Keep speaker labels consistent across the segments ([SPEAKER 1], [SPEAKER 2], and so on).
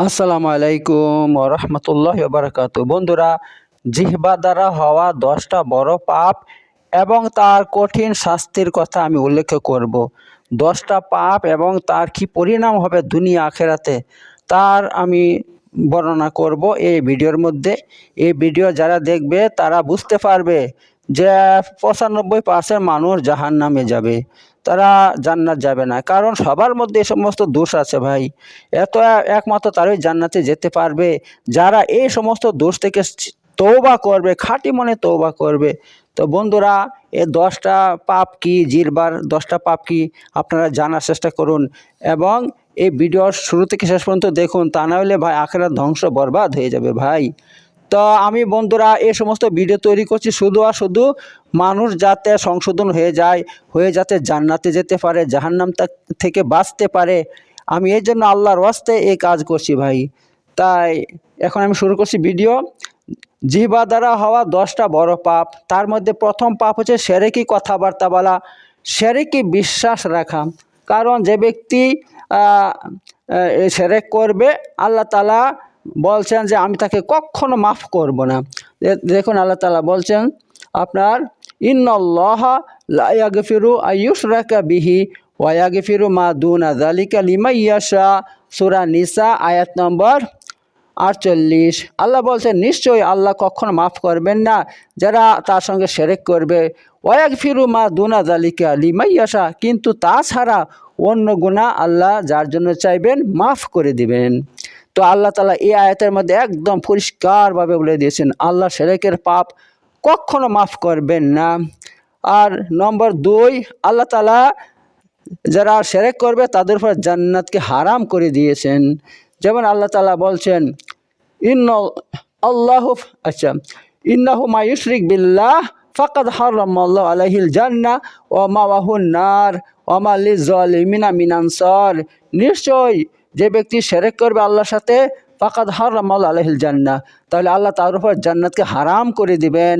[SPEAKER 1] আসসালামু আলাইকুম রহমতুল্লাহ বারাকাত বন্ধুরা, জিহবা দ্বারা হওয়া দশটা বড় পাপ এবং তার কঠিন শাস্তির কথা আমি উল্লেখ করব। দশটা পাপ এবং তার কি পরিণাম হবে দুনিয়া আখেরাতে, তার আমি বর্ণনা করব এই ভিডিওর মধ্যে। এই ভিডিও যারা দেখবে, তারা বুঝতে পারবে যে পঁচানব্বই পার্সেন্ট মানুষ জাহান নামে যাবে। তারা জান্নাত যাবে না। কারণ সবার মধ্যে এ সমস্ত দোষ আছে ভাই। এত একমাত্র তারই জান্নাতে যেতে পারবে। যারা এই সমস্ত দোষ থেকে তৌবা করবে, খাঁটি মনে তৌবা করবে। তো বন্ধুরা, এ দশটা পাপ কি, জিরবার দশটা পাপ কি, আপনারা জানার চেষ্টা করুন। এবং এই ভিডিওর শুরু থেকে শেষ পর্যন্ত দেখুন, তা না হলে ভাই আখেরা ধ্বংস বরবাদ হয়ে যাবে ভাই। তো আমি বন্ধুরা এই সমস্ত ভিডিও তৈরি করছি শুধু আর শুধু মানুষ যাতে সংশোধন হয়ে যায়, হয়ে যাতে জান্নাতে যেতে পারে, জাহান্নাম থেকে বাঁচতে পারে। আমি এই জন্য আল্লাহর ওয়াস্তে এই কাজ করছি ভাই। তাই এখন আমি শুরু করছি ভিডিও জিহ্বা দ্বারা হওয়া দশটা বড় পাপ। তার মধ্যে প্রথম পাপ হচ্ছে সেরেকি কথাবার্তা বলা। সেরেকি বিশ্বাস রাখা। কারণ যে ব্যক্তি সেরেক করবে, আল্লাহ তালা বলছেন যে আমি তাকে কখনো মাফ করব না। দেখুন আল্লাহ তালা বলছেন, আপনার ইন্নল্লাহ লায়াগফিরু আয়ুশরাকা বিহি ওয়াগফিরু মা দুনা জালিকা লিমা সূরা নিসা, আয়াত নম্বর আটচল্লিশ। আল্লাহ বলছেন, নিশ্চয়ই আল্লাহ কখনো মাফ করবেন না, যারা তার সঙ্গে সেরেক করবে। ওয়াক ফিরু মা দুনা লিমাইয়াশা কিন্তু তাছাড়া অন্য গুণা আল্লাহ যার জন্য চাইবেন, মাফ করে দিবেন। তো আল্লাহ তালা এই আয়াতের মধ্যে একদম পরিষ্কারভাবে বলে দিয়েছেন, আল্লাহ সেরেকের পাপ কখনো মাফ করবেন না। আর নম্বর দুই, আল্লাহ তালা যারা সেরেক করবে তাদের উপর জান্নাতকে হারাম করে দিয়েছেন। যেমন আল্লাহ তালা বলছেন, ইন্ন আল্লাহ আচ্ছা ইন্নাহু মায়ুশরিক বিল্লাহ ফাকাদ হারাম আল্লাহ আলাইহিল জান্না ও মাওয়াহুন নার ওমা লিজালিমিনা মিনানসার নিশ্চয় যে ব্যক্তি সেরেক করবে আল্লাহর সাথে, ফাকাদ হারাম আলাইহিল জান্না তাহলে আল্লাহ তার উপর জান্নাতকে হারাম করে দিবেন।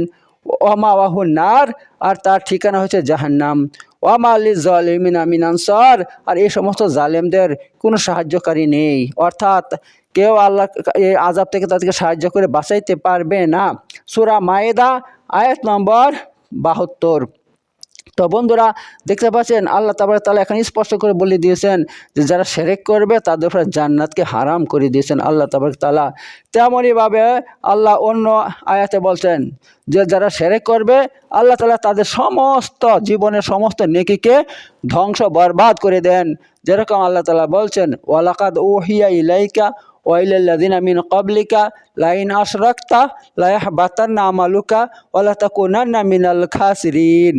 [SPEAKER 1] ওমা ওয়াহু নার, আর তার ঠিকানা হচ্ছে জাহান্নাম। ওয়ামা আলী জালিমিন আমিন আনসার, আর এই সমস্ত জালেমদের কোনো সাহায্যকারী নেই। অর্থাৎ কেউ আল্লাহ এই আজাব থেকে তাদেরকে সাহায্য করে বাঁচাইতে পারবে না। সুরা মায়েদা, আয়াত নম্বর বাহাত্তর। তো বন্ধুরা, দেখতে পাচ্ছেন, আল্লাহ তাবার তালা এখানে স্পষ্ট করে বলে দিয়েছেন যে যারা সেরেক করবে, তাদের উপরে জান্নাতকে হারাম করে দিয়েছেন আল্লাহ তাবার তালা তেমনইভাবে আল্লাহ অন্য আয়াতে বলছেন যে যারা সেরেক করবে, আল্লাহ তালা তাদের সমস্ত জীবনের সমস্ত নেকিকে ধ্বংস, বরবাদ করে দেন। যেরকম আল্লাহ তালা বলছেন, ওয়ালাকাদ ওহিয়া ইলাইকা ওয়াইলাল্লাদিন মিন কবলিকা লাইন আশরাক্তা লায়াহ বাতান্না আমালুকা ওয়ালা তাকুনান্না মিনাল খাসিরিন।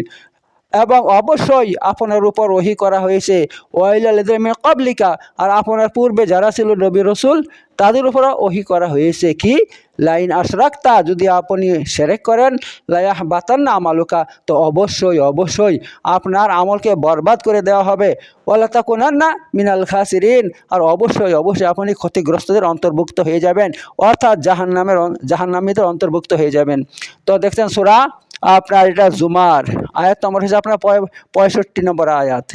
[SPEAKER 1] এবং অবশ্যই আপনার উপর ওহি করা হয়েছে। ওয়াইলালিদ্দিন কবলিকা আর আপনার পূর্বে যারা ছিল নবী রসুল, তাদের উপর ওহি করা হয়েছে কি? লাইন আশরাক্তা, যদি আপনি সেরেক করেন লায়াহ বাতান্না আমালুকা। তো অবশ্যই অবশ্যই আপনার আমলকে বরবাদ করে দেওয়া হবে। ওলা তা না মিনাল খাসিরিন। আর অবশ্যই অবশ্যই আপনি ক্ষতিগ্রস্তদের অন্তর্ভুক্ত হয়ে যাবেন। অর্থাৎ জাহান্নামের জাহান্নামীদের অন্তর্ভুক্ত হয়ে যাবেন। তো দেখছেন সুরা আপনার এটা জুমার আয়াত নম্বর হচ্ছে আপনার পঁয়ষট্টি নম্বর আয়াত।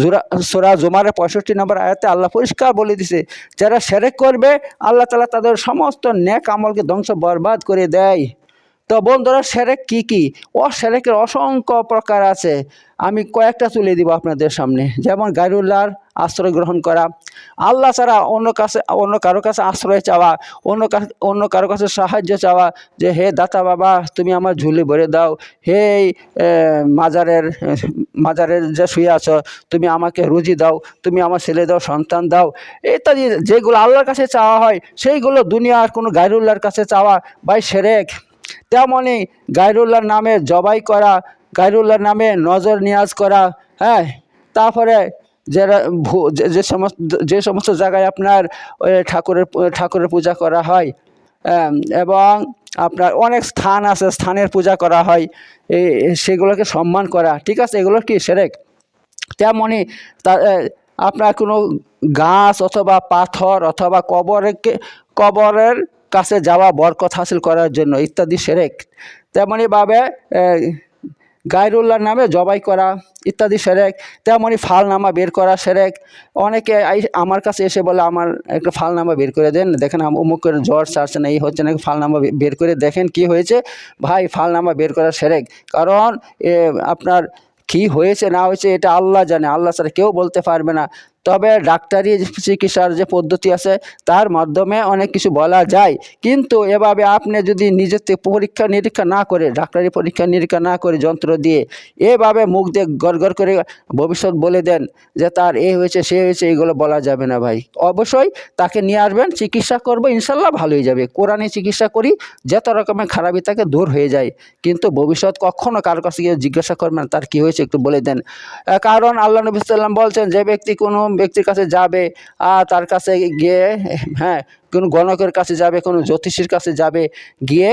[SPEAKER 1] জুরা সোরা জুমারে পঁয়ষট্টি নম্বর আয়াতে আল্লাহ পরিষ্কার বলে দিছে, যারা সেরেক করবে, আল্লাহ তালা তাদের সমস্ত ন্যাক আমলকে ধ্বংস বরবাদ করে দেয়। তো বন্ধুরা, সেরেক কি কি? ও সেরেকের অসংখ্য প্রকার আছে। আমি কয়েকটা তুলে দিব আপনাদের সামনে। যেমন গাইরুল্লাহর আশ্রয় গ্রহণ করা। আল্লাহ ছাড়া অন্য কাছে, অন্য কারও কাছে আশ্রয় চাওয়া, অন্য অন্য কারও কাছে সাহায্য চাওয়া যে, হে দাতা বাবা, তুমি আমার ঝুলি ভরে দাও। হে মাজারের মাজারের যে শুয়ে আছো, তুমি আমাকে রুজি দাও। তুমি আমার ছেলে দাও সন্তান দাও। ইত্যাদি যেগুলো আল্লাহর কাছে চাওয়া হয়, সেইগুলো দুনিয়ার কোনো গাইরুল্লাহর কাছে চাওয়া। বাই সেরেক। তেমনই গাইরুল্লাহর নামে জবাই করা গাইরুল্লাহর নামে নজর নিয়াজ করা হ্যাঁ? তারপরে যারা যে- সমস্ত, যে সমস্ত জায়গায় আপনার ঠাকুরের ঠাকুরের পূজা করা হয় এবং আপনার অনেক স্থান আছে, স্থানের পূজা করা হয় সেগুলোকে সম্মান করা, ঠিক আছে? এগুলো কি সেরেক? তেমনই তা আপনার কোনো গাছ অথবা পাথর অথবা কবরের কবরের কাছে যাওয়া বরকত হাসিল করার জন্য ইত্যাদি সেরেক। তেমনইভাবে এ, গায়রুল্লাহর নামে জবাই করা ইত্যাদি সেরেক। তেমনই ফালনামা বের করা সেরেক। অনেকে আমার কাছে এসে বলে আমার একটা ফালনামা বের করে দেন। দেখেন অমুকের জ্বর সারছে না এই হচ্ছে না ফালনামা বের করে দেখেন কি হয়েছে। ভাই ফালনামা বের করা সেরেক। কারণ আপনার কি হয়েছে না হয়েছে এটা আল্লাহ জানে। আল্লাহ ছাড়া কেউ বলতে পারবে না। তবে ডাক্তারি চিকিৎসার যে পদ্ধতি আছে, তার মাধ্যমে অনেক কিছু বলা যায়। কিন্তু এভাবে আপনি যদি থেকে পরীক্ষা নিরীক্ষা না করে, ডাক্তারি পরীক্ষা নিরীক্ষা না করে যন্ত্র দিয়ে এভাবে মুখ দিয়ে গড় করে ভবিষ্যৎ বলে দেন যে তার এ হয়েছে, সে হয়েছে, এগুলো বলা যাবে না ভাই। অবশ্যই তাকে নিয়ে আসবেন, চিকিৎসা করব, ইনশাল্লাহ ভালো হয়ে যাবে। কোরআনে চিকিৎসা করি, যত রকমের খারাপই তাকে দূর হয়ে যায়। কিন্তু ভবিষ্যৎ কখনো কারও কাছে গিয়ে জিজ্ঞাসা করবেন তার কি হয়েছে একটু বলে দেন। কারণ আল্লাহ নবী সাল্লাম বলছেন, যে ব্যক্তি কোনো ব্যক্তির কাছে যাবে, আর তার কাছে গিয়ে হ্যাঁ কোনো গণকের কাছে যাবে, কোনো জ্যোতিষীর কাছে যাবে, গিয়ে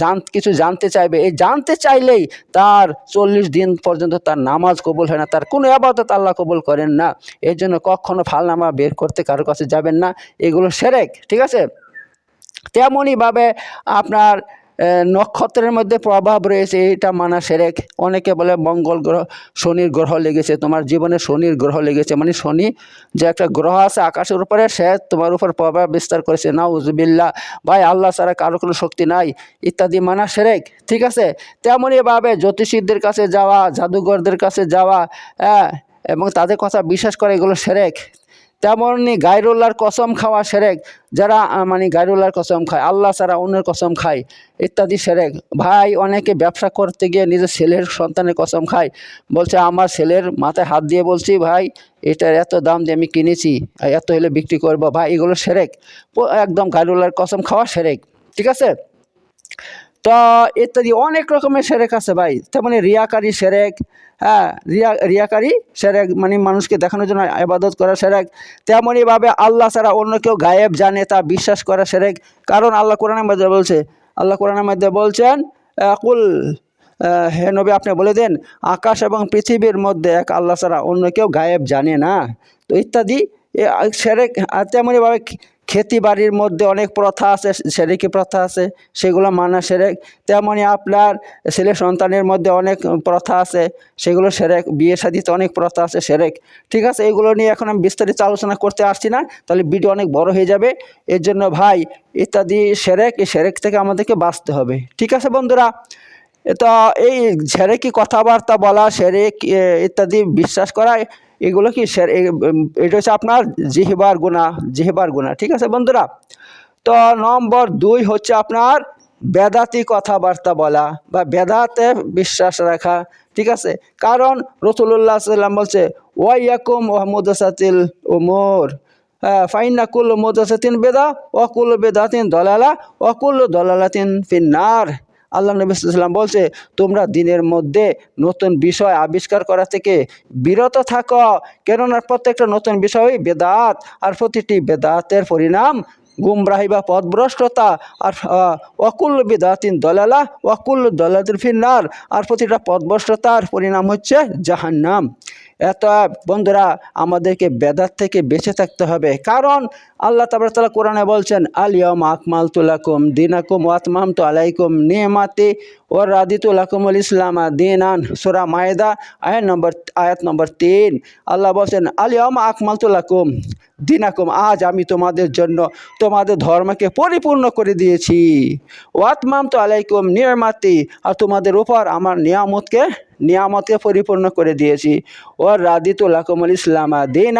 [SPEAKER 1] জান, কিছু জানতে চাইবে। এই জানতে চাইলেই তার চল্লিশ দিন পর্যন্ত তার নামাজ কবুল হয় না, তার কোনো আবাদত আল্লাহ কবুল করেন না। এর জন্য কখনো ফালনামা বের করতে কারও কাছে যাবেন না। এগুলো সেরেক, ঠিক আছে? তেমনইভাবে আপনার নক্ষত্রের মধ্যে প্রভাব রয়েছে, এটা মানা সেরেক। অনেকে বলে মঙ্গল গ্রহ, শনির গ্রহ লেগেছে। তোমার জীবনে শনির গ্রহ লেগেছে। মানে শনি যে একটা গ্রহ আছে আকাশের উপরে, সে তোমার উপর প্রভাব বিস্তার করেছে। না উজবিল্লা ভাই, আল্লাহ ছাড়া কারও কোনো শক্তি নাই। ইত্যাদি মানা সেরেক, ঠিক আছে? তেমনইভাবে জ্যোতিষীদের কাছে যাওয়া, জাদুঘরদের কাছে যাওয়া হ্যাঁ এবং তাদের কথা বিশ্বাস করে, এগুলো সেরেক। তেমনই গায়রুল্লাহর কসম খাওয়া সেরেক। যারা মানে গায়রুল্লাহর কসম খায়, আল্লাহ ছাড়া অন্যের কসম খায়, ইত্যাদি সেরেক। ভাই, অনেকে ব্যবসা করতে গিয়ে নিজের ছেলের সন্তানের কসম খায়। বলছে, আমার ছেলের মাথায় হাত দিয়ে বলছি, ভাই, এটার এত দাম দিয়ে আমি কিনেছি এত হলে বিক্রি করব। ভাই, এগুলো সেরেক। একদম গায়রুল্লাহর কসম খাওয়া সেরেক। ঠিক আছে? তো ইত্যাদি অনেক রকমের সেরেক আছে ভাই। তেমনি রিয়াকারি সেরেক হ্যাঁ রিয়া, রিয়াকারি সেরেক মানে মানুষকে দেখানোর জন্য আবাদত করা সেরেক। তেমনইভাবে আল্লাহ ছাড়া অন্য কেউ গায়েব, জানে তা বিশ্বাস করা সেরেক। কারণ আল্লাহ কোরআনের মধ্যে বলছে, আল্লাহ কোরআনের মধ্যে বলছেন কুল হে নবী আপনি বলে দেন, আকাশ এবং পৃথিবীর মধ্যে এক আল্লাহ ছাড়া অন্য কেউ গায়েব জানে না। তো ইত্যাদি সেরেক তেমনইভাবে খেতি বাড়ির মধ্যে অনেক প্রথা আছে সেরেকি প্রথা আছে? সেগুলো মানা সেরেক তেমনই আপনার ছেলে সন্তানের মধ্যে অনেক প্রথা আছে, সেগুলো সেরেক বিয়ে শাদিতে অনেক প্রথা আছে সেরেক ঠিক আছে, এগুলো নিয়ে এখন আমি বিস্তারিত আলোচনা করতে আসছি না, তাহলে ভিডিও অনেক বড় হয়ে যাবে। এর জন্য ভাই, ইত্যাদি সেরেক এই সেরেক থেকে আমাদেরকে বাঁচতে হবে। ঠিক আছে বন্ধুরা? তো এই সেরেকি কথাবার্তা বলা সেরেক ইত্যাদি বিশ্বাস করা এগুলো কি এ, এটা হচ্ছে আপনার জিহবার গুণা জিহবার গুণা ঠিক আছে বন্ধুরা? তো নম্বর দুই হচ্ছে আপনার বেদাতি কথাবার্তা বলা বা বেদাতে বিশ্বাস রাখা ঠিক আছে? কারণ রসুল্লাহ সাল্লাম বলছে ওয়াইয়াকুম ওহমুদাসাতিল উমর। ফাইন্না কুল্লু মুদাসাতিন বেদা ওয়াকুল্লু বেদাতিন দলালা অকুল দলালাতিন ফিন্নার। আল্লাহ নবী সাল্লাম বলছে, তোমরা দিনের মধ্যে নতুন বিষয় আবিষ্কার করা থেকে বিরত থাকো, কেননা প্রত্যেকটা নতুন বিষয় বেদাত, আর প্রতিটি বেদাতের পরিণাম গুমরাহি বা পথভ্রষ্টতা, আর অকুল বেদাতিন দলালা, অকুল দলাতিন ফিন্নার, আর প্রতিটা পথভ্রষ্টতার পরিণাম হচ্ছে জাহান্নাম। এত বন্ধুরা আমাদেরকে বেদাত থেকে বেঁচে থাকতে হবে। কারণ আল্লাহ তাবার তালা কোরআনে বলছেন আলিয়ম আকমাল তুলাকুম দিনাকুম ওয়াতমাম তো আলাইকুম নিয়মাতে ও রাদিতুলাকুমুল ইসলামা দিনান। সুরা মায়েদা, আয়াত নম্বর আয়াত নম্বর তিন। আল্লাহ বলছেন আলিয়ম আকমাল তুলাকুম দিনাকুম, আজ আমি তোমাদের জন্য তোমাদের ধর্মকে পরিপূর্ণ করে দিয়েছি। ওয়াতমাম তো আলাইকুম নিয়মাতি, আর তোমাদের উপর আমার নিয়ামতকে নিয়ামতকে পরিপূর্ণ করে দিয়েছি। ও রাদি আকমল ইসলামা, দিন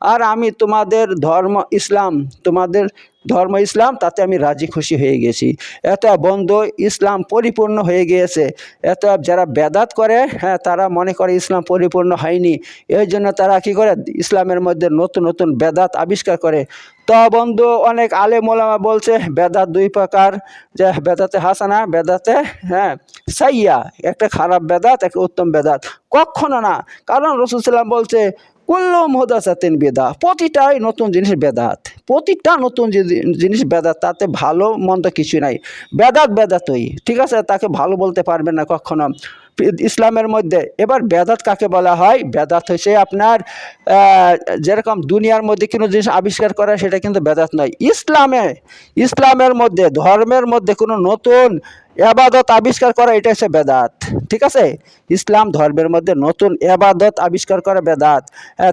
[SPEAKER 1] আর আমি তোমাদের ধর্ম ইসলাম, তোমাদের ধর্ম ইসলাম, তাতে আমি রাজি খুশি হয়ে গেছি। এত বন্ধ ইসলাম পরিপূর্ণ হয়ে গিয়েছে। এত যারা বেদাত করে হ্যাঁ তারা মনে করে ইসলাম পরিপূর্ণ হয়নি। এই জন্য তারা কি করে? ইসলামের মধ্যে নতুন নতুন বেদাত আবিষ্কার করে। তো বন্ধু, অনেক আলে ওলামা বলছে, বেদাত দুই প্রকার। যে বেদাতে হাসানা, বেদাতে হ্যাঁ সাইয়া। একটা খারাপ বেদাত, একটা উত্তম বেদাত। কখনো না। কারণ রসুল সাল্লাম বলছে কুল্লু মোদাসাতিন বেদা। প্রতিটাই নতুন জিনিস বেদাত। প্রতিটা নতুন জিনিস বেদাত, তাতে ভালো মন্দ কিছু নাই। বেদাত বেদাতই। ঠিক আছে? তাকে ভালো বলতে পারবে না কখনো। ইসলামের মধ্যে। এবার বেদাত কাকে বলা হয়? বেদাত হচ্ছে আপনার যেরকম দুনিয়ার মধ্যে কোনো জিনিস আবিষ্কার করা, সেটা কিন্তু বেদাত নয়। ইসলামে, ইসলামের মধ্যে, ধর্মের মধ্যে কোনো নতুন এবাদত আবিষ্কার করা, এটা হচ্ছে বেদাত। ঠিক আছে? ইসলাম ধর্মের মধ্যে নতুন এবাদত আবিষ্কার করা বেদাত।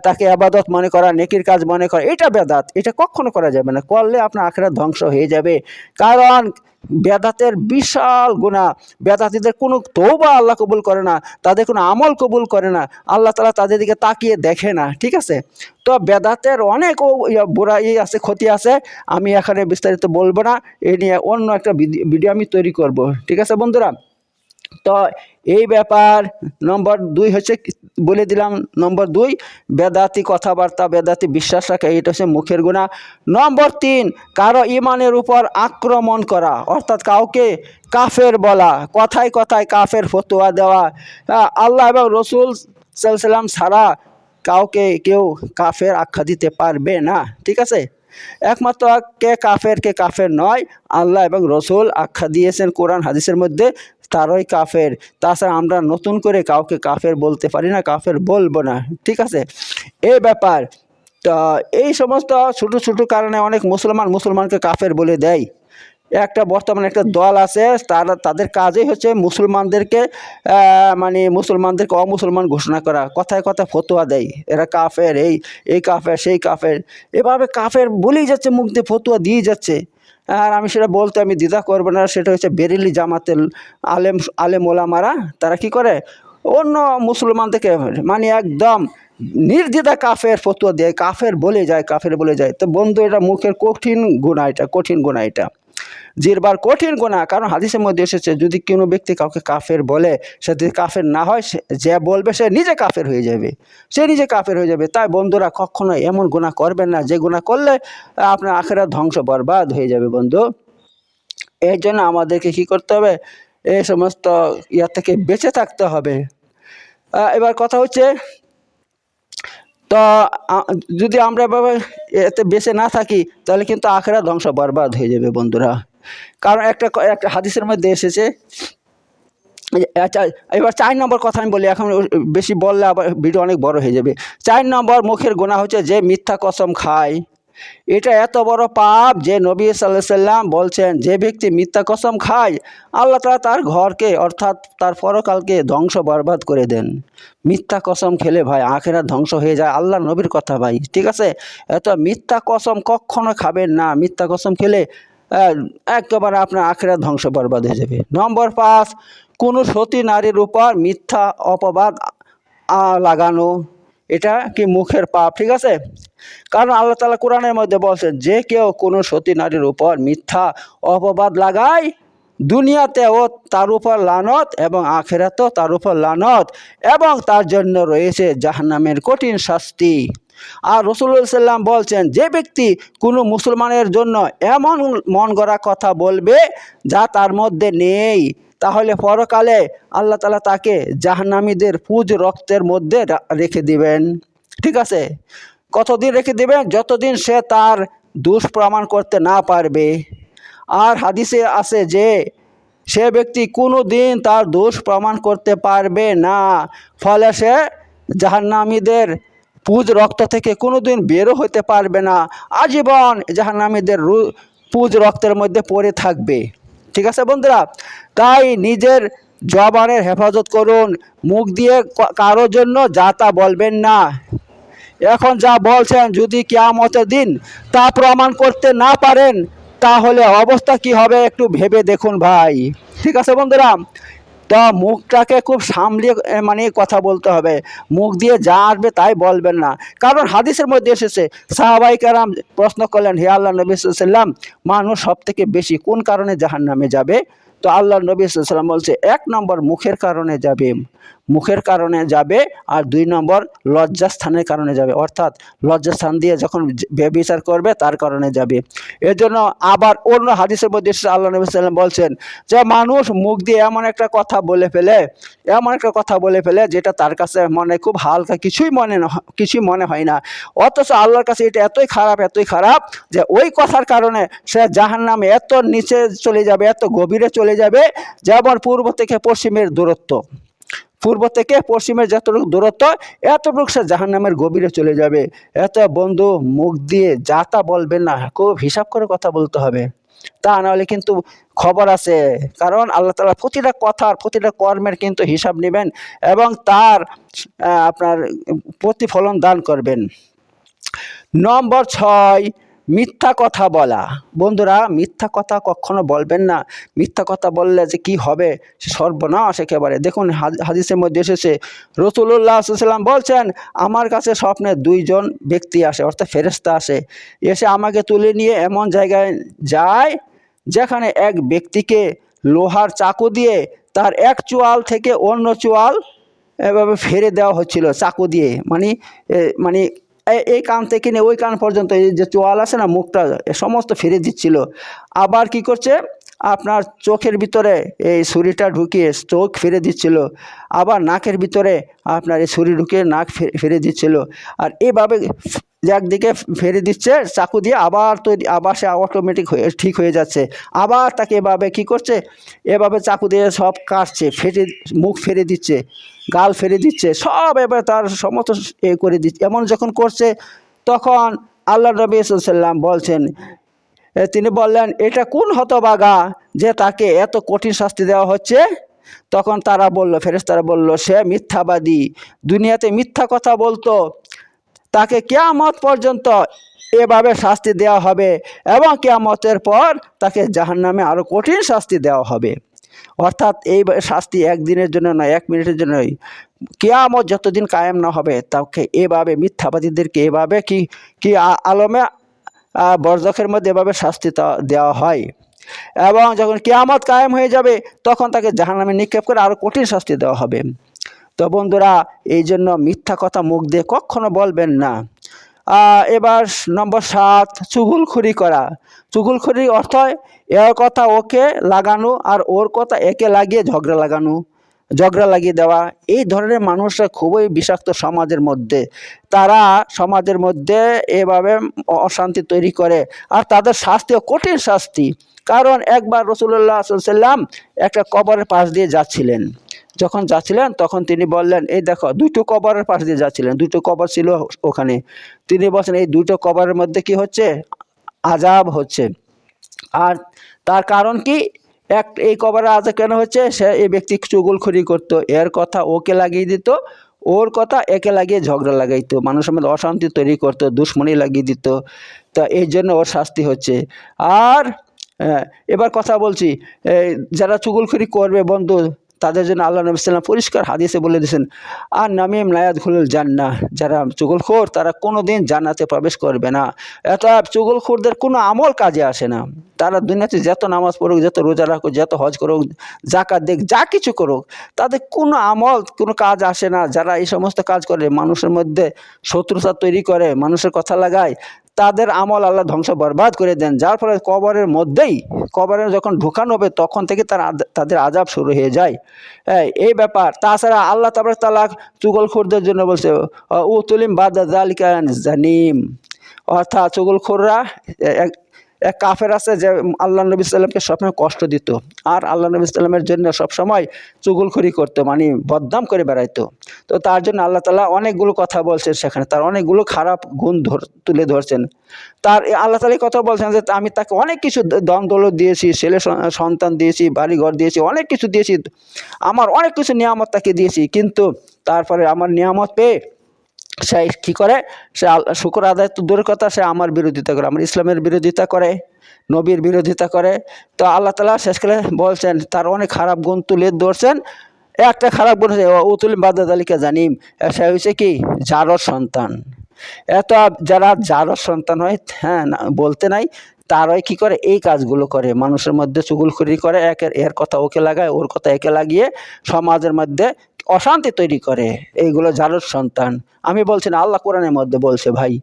[SPEAKER 1] তাকে এবাদত মনে করা, নেকির কাজ মনে করা, এটা বেদাত। এটা কখনো করা যাবে না। করলে আপনার আখেরা ধ্বংস হয়ে যাবে। কারণ বেদাতের বিশাল গুণা বেদাতিদের কোনো তৌবা আল্লাহ কবুল করে না, তাদের কোনো আমল কবুল করে না। আল্লাহ তালা তাদের দিকে তাকিয়ে দেখে না, ঠিক আছে? তো বেদাতের অনেক ও ইয়া বুড়া ই আছে, ক্ষতি আছে, আমি এখানে বিস্তারিত বলব না। এ নিয়ে অন্য একটা ভিডি- ভিডিও আমি তৈরি করব, ঠিক আছে বন্ধুরা? তো এই ব্যাপার নম্বর দুই হচ্ছে বলে দিলাম নম্বর দুই বেদাতি কথাবার্তা বেদাতি বিশ্বাস রাখা, এটা হচ্ছে মুখের গুণা। নম্বর তিন, কারও ইমানের উপর আক্রমণ করা, অর্থাৎ কাউকে কাফের বলা, কথায় কথায় কাফের ফতোয়া দেওয়া। আল্লাহ এবং রসুল সাল্লাম ছাড়া কাউকে কেউ কাফের আখ্যা দিতে পারবে না, ঠিক আছে? একমাত্র কে কাফের কে কাফের নয়, আল্লাহ এবং রসুল আখ্যা দিয়েছেন কোরআন, হাদিসের মধ্যে, তারই কাফের। তাছাড়া আমরা নতুন করে কাউকে কাফের বলতে পারি না, কাফের বলব না, ঠিক আছে? এই ব্যাপার, তা এই সমস্ত ছোটো ছোটো কারণে অনেক মুসলমান মুসলমানকে কাফের বলে দেয়। একটা বর্তমানে একটা দল আছে, তারা, তাদের কাজই হচ্ছে মুসলমানদেরকে মানে মুসলমানদেরকে অমুসলমান ঘোষণা করা। কথায় কথায় ফতোয়া দেয়, এরা কাফের, এই এই কাফের, সেই কাফের। এভাবে কাফের বলেই যাচ্ছে, মুখ দিয়ে ফতোয়া দিয়ে যাচ্ছে। আর আমি সেটা বলতে আমি দ্বিধা করব না, সেটা হচ্ছে বেরেলি জামাতের আলেম আলেম ওলামারা, তারা কি করে? অন্য মুসলমানদেরকে মানে একদম নির্দ্বিধা কাফের ফতুয়া দেয়, কাফের বলে যায়, কাফের বলে যায়। তো বন্ধু, এটা মুখের কঠিন গুণা এটা, কঠিন গুণা এটা। জিরবার কঠিন গোনা কারণ হাদিসের মধ্যে এসেছে, যদি কোনো ব্যক্তি কাউকে কাফের বলে, সে যদি কাফের না হয়, সে যে বলবে, সে নিজে কাফের হয়ে যাবে। সে নিজে কাফের হয়ে যাবে। তাই বন্ধুরা, কখনো এমন গোনা করবেন না। যে গোনা করলে আপনার আখেরা ধ্বংস, বরবাদ হয়ে যাবে বন্ধু। এর জন্য আমাদেরকে কি করতে হবে? এই সমস্ত ইয়ার থেকে বেঁচে থাকতে হবে। এবার কথা হচ্ছে, তো যদি আমরা এতে বেঁচে না থাকি, তাহলে কিন্তু আখেরা ধ্বংস, বরবাদ হয়ে যাবে বন্ধুরা। কারণ একটা একটা হাদিসের মধ্যে এসেছে আচ্ছা এবার চার নম্বর কথা আমি বলি, এখন বেশি বললে আবার ভিডিও অনেক বড় হয়ে যাবে। চার নম্বর, মুখের গোনা হচ্ছে যে মিথ্যা কসম খায়। এটা এত বড় পাপ যে নবী সাল্লাহ সাল্লাম বলছেন, যে ব্যক্তি মিথ্যা কসম খায়, আল্লাহ তালা তার ঘরকে, অর্থাৎ তার পরকালকে ধ্বংস বরবাদ করে দেন। মিথ্যা কসম খেলে ভাই আখেরা ধ্বংস হয়ে যায়। আল্লাহ নবীর কথা ভাই, ঠিক আছে? এত মিথ্যা কসম কখনো খাবেন না। মিথ্যা কসম খেলে একেবারে আপনার আখেরা ধ্বংস বরবাদ হয়ে যাবে। নম্বর পাঁচ, কোনো সতী নারীর উপর মিথ্যা অপবাদ লাগানো, এটা কি মুখের পাপ, ঠিক আছে? কারণ আল্লাহ তালা কোরআনের মধ্যে বলছেন যে কেউ কোনো সতী নারীর উপর মিথ্যা অপবাদ লাগায়, দুনিয়াতেও তার উপর লানত এবং আখেরাতেও তার উপর লানত এবং তার জন্য রয়েছে জাহান্নামের কঠিন শাস্তি। আর রসুল্লাহ সাল্লাম বলছেন, যে ব্যক্তি কোনো মুসলমানের জন্য এমন মন গড়া কথা বলবে যা তার মধ্যে নেই, তাহলে পরকালে আল্লাহ তালা তাকে জাহান্নামীদের পুজ রক্তের মধ্যে রেখে দিবেন। ঠিক আছে? কতদিন রেখে দেবেন? যতদিন সে তার দোষ প্রমাণ করতে না পারবে। আর হাদিসে আছে যে, সে ব্যক্তি কোনো দিন তার দোষ প্রমাণ করতে পারবে না, ফলে সে জাহান্নামীদের পুজ রক্ত থেকে কোনো দিন বেরো হতে পারবে না। আজীবন জাহান্নামীদের রু- পুজ রক্তের মধ্যে পড়ে থাকবে। ঠিক আছে বন্ধুরা? তাই নিজের জবানের হেফাজত করুন। মুখ দিয়ে কারোর জন্য যা তা বলবেন না। এখন যা বলছেন যদি কেয়ামতের দিন তা প্রমাণ করতে না পারেন, তাহলে অবস্থা কি হবে একটু ভেবে দেখুন ভাই। ঠিক আছে বন্ধুরা? তো মুখটাকে খুব সামলিয়ে মানে কথা বলতে হবে। মুখ দিয়ে যা আসবে তাই বলবেন না। কারণ হাদিসের মধ্যে এসেছে, সাহাবাই কারাম প্রশ্ন করলেন, হে আল্লাহ নবী মানুষ সব থেকে বেশি কোন কারণে জাহান নামে যাবে? তো আল্লাহ নবী সাল্লাম বলছে, এক নম্বর মুখের কারণে যাবে। মুখের কারণে যাবে আর দুই নম্বর লজ্জাস্থানের কারণে যাবে। অর্থাৎ লজ্জাস্থান দিয়ে যখন ব্যবচার করবে, তার কারণে যাবে। এর জন্য আবার অন্য হাদিসের মধ্যে আল্লাহ নবী সাল্লাম বলছেন যে, মানুষ মুখ দিয়ে এমন একটা কথা বলে ফেলে, এমন একটা কথা বলে ফেলে যেটা তার কাছে মনে খুব হালকা, কিছুই মনে কিছুই মনে হয় না। অথচ আল্লাহর কাছে এটা এতই খারাপ এতই খারাপ যে, ওই কথার কারণে সে জাহান নামে এত নিচে চলে যাবে, এত গভীরে চলে যাবে, যেমন পূর্ব থেকে পশ্চিমের দূরত্ব। পূর্ব থেকে পশ্চিমের যতটুকু দূরত্ব, এতটুকু সে জাহান্নামের গভীরে চলে যাবে। এত বন্ধু মুখ দিয়ে যা তা বলবেন না, খুব হিসাব করে কথা বলতে হবে। তা নাহলে কিন্তু খবর আছে, কারণ আল্লাহ তালা প্রতিটা কথার, প্রতিটা কর্মের কিন্তু হিসাব নেবেন এবং তার আপনার প্রতিফলন দান করবেন। নম্বর ছয় মিথ্যা কথা বলা। বন্ধুরা, মিথ্যা কথা কখনো বলবেন না। মিথ্যা কথা বললে যে কি হবে সর্বনাশ একেবারে। দেখুন হাদিসের মধ্যে এসেছে রসুল্লাহ সাল্লাম বলছেন, আমার কাছে স্বপ্নে দুইজন ব্যক্তি আসে, অর্থাৎ ফেরেস্তা আসে। এসে আমাকে তুলে নিয়ে এমন জায়গায় যায়, যেখানে এক ব্যক্তিকে লোহার চাকু দিয়ে তার এক চোয়াল থেকে অন্য চোয়াল এভাবে ফেরে দেওয়া হচ্ছিল, চাকু দিয়ে। মানে মানে এই কান থেকে নিয়ে ওই কান পর্যন্ত এই যে চোয়াল আছে না, মুখটা সমস্ত ফিরে দিচ্ছিল। আবার কি করছে? আপনার চোখের ভিতরে এই ছুরিটা ঢুকিয়ে চোখ ফিরে দিচ্ছিল। আবার নাকের ভিতরে আপনার এই ছুরি ঢুকিয়ে নাক ফিরে দিচ্ছিল। আর এইভাবে একদিকে ফেরে দিচ্ছে, চাকু দিয়ে আবার তৈরি, আবার সে অটোমেটিক হয়ে, ঠিক হয়ে যাচ্ছে। আবার তাকে এভাবে কি করছে? এভাবে চাকু দিয়ে সব কাটছে, ফেটে, মুখ ফেরে দিচ্ছে, গাল ফেরে দিচ্ছে, সব এবার তার সমস্ত এ করে দিচ্ছে। এমন যখন করছে, তখন আল্লাহ নবী সাল্লাম বলছেন তিনি বললেন, এটা কোন হতবাগা যে তাকে এত কঠিন শাস্তি দেওয়া হচ্ছে? তখন তারা বলল ফেরেস্তারা বলল, সে মিথ্যাবাদী। দুনিয়াতে মিথ্যা কথা বলতো তাকে কেয়ামত পর্যন্ত এভাবে শাস্তি দেওয়া হবে এবং কেয়ামতের পর তাকে জাহান্নামে আরও কঠিন শাস্তি দেওয়া হবে। অর্থাৎ এই শাস্তি একদিনের জন্য নয়, এক মিনিটের জন্য নয়। কেয়ামত যতদিন কায়েম না হবে, তাকে এভাবে মিথ্যাবাদীদেরকে এভাবে কি কি আলমে বর্জকের মধ্যে এভাবে শাস্তি দেওয়া হয়। এবং যখন কেয়ামত কায়েম হয়ে যাবে, তখন তাকে জাহান্নামে নিক্ষেপ করে আরও কঠিন শাস্তি দেওয়া হবে। তো বন্ধুরা এই জন্য মিথ্যা কথা মুখ দিয়ে কখনো বলবেন না। এবার নম্বর সাত চুগুলখুরি করা। চুগুলখুরি অর্থ এর কথা ওকে লাগানো আর ওর কথা একে লাগিয়ে ঝগড়া লাগানো, ঝগড়া লাগিয়ে দেওয়া। এই ধরনের মানুষরা খুবই বিষাক্ত সমাজের মধ্যে। তারা সমাজের মধ্যে এভাবে অশান্তি তৈরি করে আর তাদের শাস্তিও কঠিন শাস্তি। কারণ একবার রসুল্লাহ সাল্লাম একটা কবরের পাশ দিয়ে যাচ্ছিলেন। যখন যাচ্ছিলেন তখন তিনি বললেন এই দেখো দুটো কবরের পাশ দিয়ে যাচ্ছিলেন দুটো কবর ছিল ওখানে। তিনি বলছেন এই দুটো কবরের মধ্যে কি হচ্ছে? আজাব হচ্ছে। আর তার কারণ কি? এক এই কবরে আজ কেন হচ্ছে? সে এই ব্যক্তি চুগলখড়ি করতো। এর কথা ওকে লাগিয়ে দিত ওর কথা একে লাগিয়ে ঝগড়া লাগাইতো। মানুষের মধ্যে অশান্তি তৈরি করতো দুশ্মনী লাগিয়ে দিত। তা এই জন্য ওর শাস্তি হচ্ছে। আর আহ, এবার কথা বলছি যারা চুগলখড়ি করবে বন্ধু তাদের জন্য আল্লাহ নবী সাল্লাম পরিষ্কার হাদিসে বলে দিয়েছেন, আর নামিম নায়াত খুলুল জান্না যারা চুগলখোর তারা কোনো দিন জান্নাতে প্রবেশ করবে না। এত চুগলখোরদের কোনো আমল কাজে আসে না। তারা দুনিয়াতে যত নামাজ পড়ুক, যত রোজা রাখুক, যত হজ করুক জাকাত দেখ যা কিছু করুক, তাদের কোনো আমল, কোনো কাজ আসে না। যারা এই সমস্ত কাজ করে, মানুষের মধ্যে শত্রুতা তৈরি করে, মানুষের কথা লাগায় তাদের আমল আল্লাহ ধ্বংস বরবাদ করে দেন। যার ফলে কবরের মধ্যেই, কবরে যখন ঢুকানো হবে, তখন থেকে তার তাদের আজাব শুরু হয়ে যায়। হ্যাঁ এই ব্যাপার। তাছাড়া আল্লাহ তাবার তালাক চুগলখোরদের জন্য বলছে ও তুলিম বাদ জানিম। অর্থাৎ চুগলখোররা এক কাফের আছে যে আল্লাহ নবী সাল্লামকে সবসময় কষ্ট দিত আর আল্লাহ নবী সাল্লামের জন্য সবসময় চুগলখড়ি করতো মানে বদনাম করে বেড়াইতো। তো তার জন্য আল্লাহ তালা অনেকগুলো কথা বলছেন সেখানে, তার অনেকগুলো খারাপ গুণ ধর, তুলে ধরছেন। তার আল্লাহ তালা কথা বলছেন যে আমি তাকে অনেক কিছু দন দৌলত দিয়েছি, ছেলে সন্তান দিয়েছি বাড়ি ঘর দিয়েছি, অনেক কিছু দিয়েছি, আমার অনেক কিছু নিয়ামত তাকে দিয়েছি, কিন্তু তারপরে আমার নিয়ামত পেয়ে সে কী করে? সে শুকর আদায় তো দূরের কথা, সে আমার বিরোধিতা করে, আমার ইসলামের বিরোধিতা করে, নবীর বিরোধিতা করে। তো আল্লাহ তালা শেষকালে বলছেন, তার অনেক খারাপ গুণ তুলে ধরছেন। একটা খারাপ গুণ হচ্ছে উতুল বাদাদ আলীকে জানিম। সে হয়েছে কি? জারর সন্তান। এত যারা জারর সন্তান হয় হ্যাঁ বলতে নাই, তারাই কি করে? এই কাজগুলো করে। মানুষের মধ্যে চুগুলখুরি করে, একের, এর কথা ওকে লাগায়, ওর কথা একে লাগিয়ে সমাজের মধ্যে অশান্তি তৈরি করে। এইগুলো জারর সন্তান। আমি বলছি না, আল্লাহ কোরআনের মধ্যে বলছে, ভাই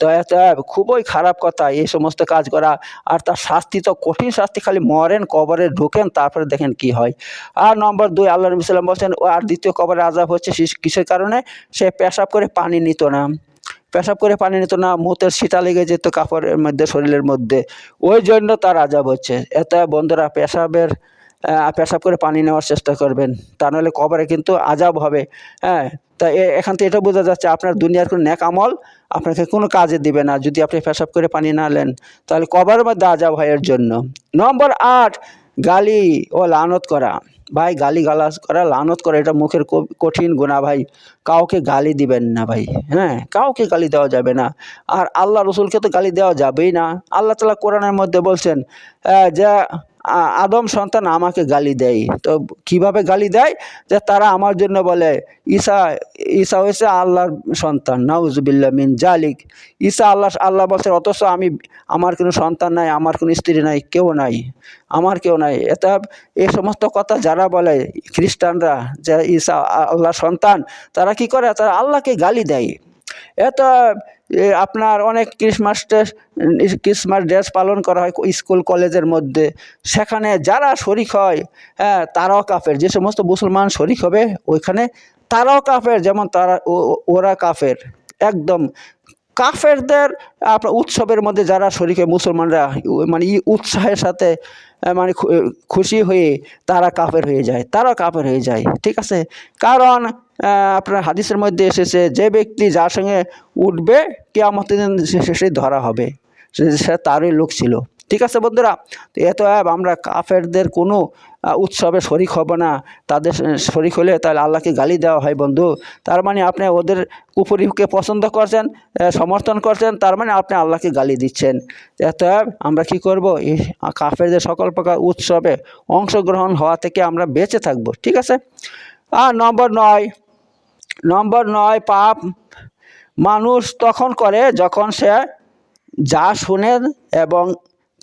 [SPEAKER 1] তো এত খুবই খারাপ কথা, এই সমস্ত কাজ করা, আর তার শাস্তি তো কঠিন শাস্তি, খালি মরেন, কবরে ঢোকেন, তারপরে দেখেন কি হয়। আর নম্বর দুই, আল্লাহ নবী সাল্লাম বলছেন আর দ্বিতীয় কবরে আজাব হচ্ছে কিসের কারণে? সে পেশাব করে পানি নিত না। পেশাব করে পানি নিত না, মুতের সিটা লেগে যেত কাপড়ের মধ্যে, শরীরের মধ্যে। ওই জন্য তার আজাব হচ্ছে। এত বন্ধুরা, পেশাবের পেশাব করে পানি নেওয়ার চেষ্টা করবেন। তা নাহলে কবরে কিন্তু আজাব হবে। হ্যাঁ তা এখান থেকে এটা বোঝা যাচ্ছে আপনার দুনিয়ার কোনো ন্যাক আমল আপনাকে কোনো কাজে দিবে না। যদি আপনি পেশাব করে পানি না নেন, তাহলে কবরের মধ্যে আজাব হয় এর জন্য। নম্বর আট, গালি ও লানত করা। ভাই গালি গালাজ করা, লানত করা, এটা মুখের কঠিন গুণা ভাই। কাউকে গালি দিবেন না ভাই। হ্যাঁ কাউকে গালি দেওয়া যাবে না। আর আল্লাহ রসুলকে তো গালি দেওয়া যাবেই না। আল্লাহ তালা কোরআনের মধ্যে বলছেন যে আদম সন্তান আমাকে গালি দেয়। তো কীভাবে গালি দেয়? যে তারা আমার জন্য বলে ঈসা ঈসা হয়েছে আল্লাহর সন্তান নাউজুবিল্লা মিন জালিক। ঈসা আল্লাহ আল্লাহ বলছে অথচ আমি আমার কোনো সন্তান নাই আমার কোনো স্ত্রী নাই কেউ নাই আমার কেউ নাই। এটা এই সমস্ত কথা যারা বলে খ্রিস্টানরা যে ঈসা আল্লাহ সন্তান তারা কি করে? তারা আল্লাহকে গালি দেয়। এটা এ, আপনার অনেক ক্রিসমাস ক্রিসমাস ড্রেস পালন করা হয় স্কুল, কলেজের মধ্যে। সেখানে যারা শরিক হয় হ্যাঁ তারাও কাফের। যে সমস্ত মুসলমান শরিক হবে, ওইখানে তারাও কাফের, যেমন তারা ওরা কাফের। একদম। কাফেরদের আপনার উৎসবের মধ্যে যারা শরিক হয়, মুসলমানরা মানে ই, উৎসাহের সাথে মানে খুশি হয়ে তারা কাপের হয়ে যায় তারা কাপের হয়ে যায়, ঠিক আছে? কারণ আপনার হাদিসের মধ্যে এসেছে যে ব্যক্তি যার সঙ্গে উঠবে, কেয়ামতের দিন সে- ধরা হবে, সে- তারই লোক ছিল, ঠিক আছে বন্ধুরা? এত আমরা কাফেরদের কোনো উৎসবে শরিক হব না। তাদের শরিক হলে তাহলে আল্লাহকে গালি দেওয়া হয় বন্ধু। তার মানে আপনি ওদের কুপুরিকে পছন্দ করছেন সমর্থন করছেন, তার মানে আপনি আল্লাহকে গালি দিচ্ছেন। এত আমরা কি করব? এই কাফেরদের সকল প্রকার উৎসবে অংশগ্রহণ হওয়া থেকে আমরা বেঁচে থাকব, ঠিক আছে? আর নম্বর নয় নম্বর নয়, পাপ মানুষ তখন করে যখন সে যা শুনে এবং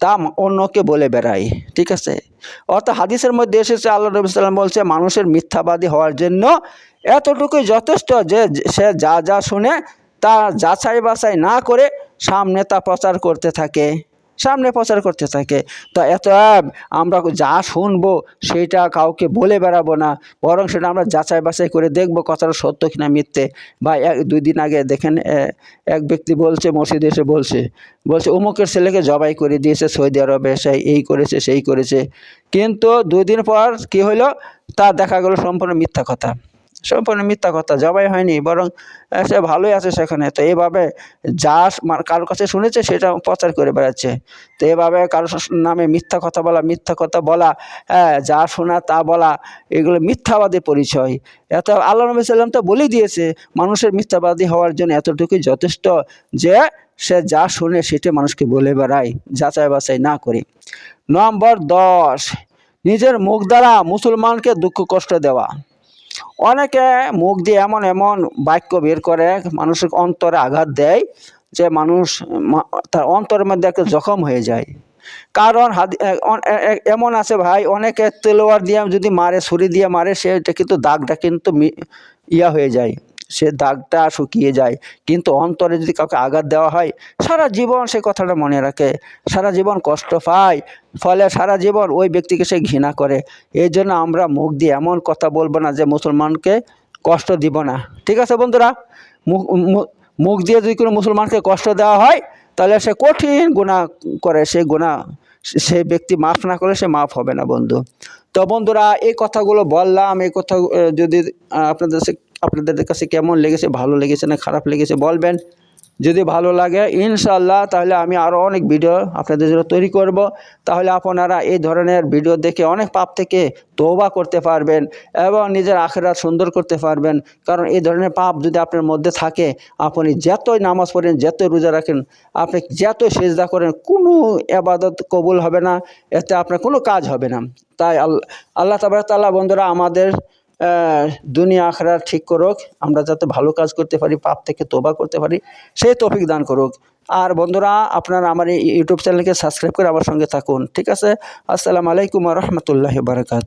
[SPEAKER 1] তা অন্যকে বলে বেড়ায়, ঠিক আছে? অর্থাৎ হাদিসের মধ্যে এসেছে, আল্লাহ নবী সাল্লাম বলছে, মানুষের মিথ্যাবাদী হওয়ার জন্য এতটুকুই যথেষ্ট যে সে যা যা শুনে তা যাচাই বাছাই না করে সামনে তা প্রচার করতে থাকে। সামনে প্রচার করতে থাকে। তো এত আমরা যা শুনব সেইটা কাউকে বলে বেড়াবো না। বরং সেটা আমরা যাচাই বাছাই করে দেখব কথাটা সত্য কিনা মিথ্যে। বা এক দুই দিন আগে দেখেন এক ব্যক্তি বলছে, মসজিদে এসে বলছে বলছে অমুকের ছেলেকে জবাই করে দিয়েছে সৌদি আরবে সে এই করেছে, সেই করেছে। কিন্তু দুই দিন পর কি হলো তা দেখা গেল সম্পূর্ণ মিথ্যা কথা। সম্পূর্ণ মিথ্যা কথা, জবাই হয়নি, বরং সে ভালোই আছে সেখানে। তো এইভাবে যা কারোর কাছে শুনেছে সেটা প্রচার করে বেড়াচ্ছে। তো এভাবে কারোর স- নামে মিথ্যা কথা বলা, মিথ্যা কথা বলা হ্যাঁ যা শোনা তা বলা, এগুলো মিথ্যাবাদী পরিচয়। এত আল্লাহ নবী সাল্লাম তো বলেই দিয়েছে, মানুষের মিথ্যাবাদী হওয়ার জন্য এতটুকুই যথেষ্ট যে সে যা শুনে সেটা মানুষকে বলে বেড়ায়, যাচাই বাছাই না করে। নম্বর দশ, নিজের মুখ দ্বারা মুসলমানকে দুঃখ কষ্ট দেওয়া। অনেকে মুখ দিয়ে এমন এমন বাক্য বের করে মানুষের অন্তরে আঘাত দেয় যে মানুষ তার অন্তরের মধ্যে একটা জখম হয়ে যায়। কারণ এমন আছে ভাই, অনেকে তেলোয়ার দিয়ে যদি মারে, ছুরি দিয়ে মারে সেটা কিন্তু দাগটা কিন্তু ইয়া হয়ে যায়। সে দাগটা শুকিয়ে যায়। কিন্তু অন্তরে যদি কাউকে আঘাত দেওয়া হয়, সারা জীবন সে কথাটা মনে রাখে। সারা জীবন কষ্ট পায়, ফলে সারা জীবন ওই ব্যক্তিকে সে ঘৃণা করে। এই জন্য আমরা মুখ দিয়ে এমন কথা বলব না যে মুসলমানকে কষ্ট দিব না। ঠিক আছে বন্ধুরা? মুখ মুখ দিয়ে যদি কোনো মুসলমানকে কষ্ট দেওয়া হয়, তাহলে সে কঠিন গুণা করে। সে গুণা সে ব্যক্তি মাফ না করলে সে মাফ হবে না বন্ধু। তো বন্ধুরা, এই কথাগুলো বললাম, এই কথা যদি আপনাদের আপনাদের কাছে কেমন লেগেছে, ভালো লেগেছে না খারাপ লেগেছে, বলবেন। যদি ভালো লাগে ইনশাল্লাহ তাহলে আমি আরও অনেক ভিডিও আপনাদের জন্য তৈরি করব। তাহলে আপনারা এই ধরনের ভিডিও দেখে অনেক পাপ থেকে তৌবা করতে পারবেন এবং নিজের আখেরাত সুন্দর করতে পারবেন। কারণ এই ধরনের পাপ যদি আপনার মধ্যে থাকে, আপনি যতই নামাজ পড়েন, যতই রোজা রাখেন, আপনি যতই সেজদা করেন, কোনো আবাদত কবুল হবে না, এতে আপনার কোনো কাজ হবে না। তাই আল্লাহ আল্লাহ তাবারাক বন্ধুরা আমাদের দুনিয়া আখড়া ঠিক করুক, আমরা যাতে ভালো কাজ করতে পারি, পাপ থেকে তোবা করতে পারি, সেই তৌফিক দান করুক। আর বন্ধুরা, আপনারা আমার এই ইউটিউব চ্যানেলকে সাবস্ক্রাইব করে আমার সঙ্গে থাকুন, ঠিক আছে? আসসালামু আলাইকুম রহমতুল্লাহ বারকাত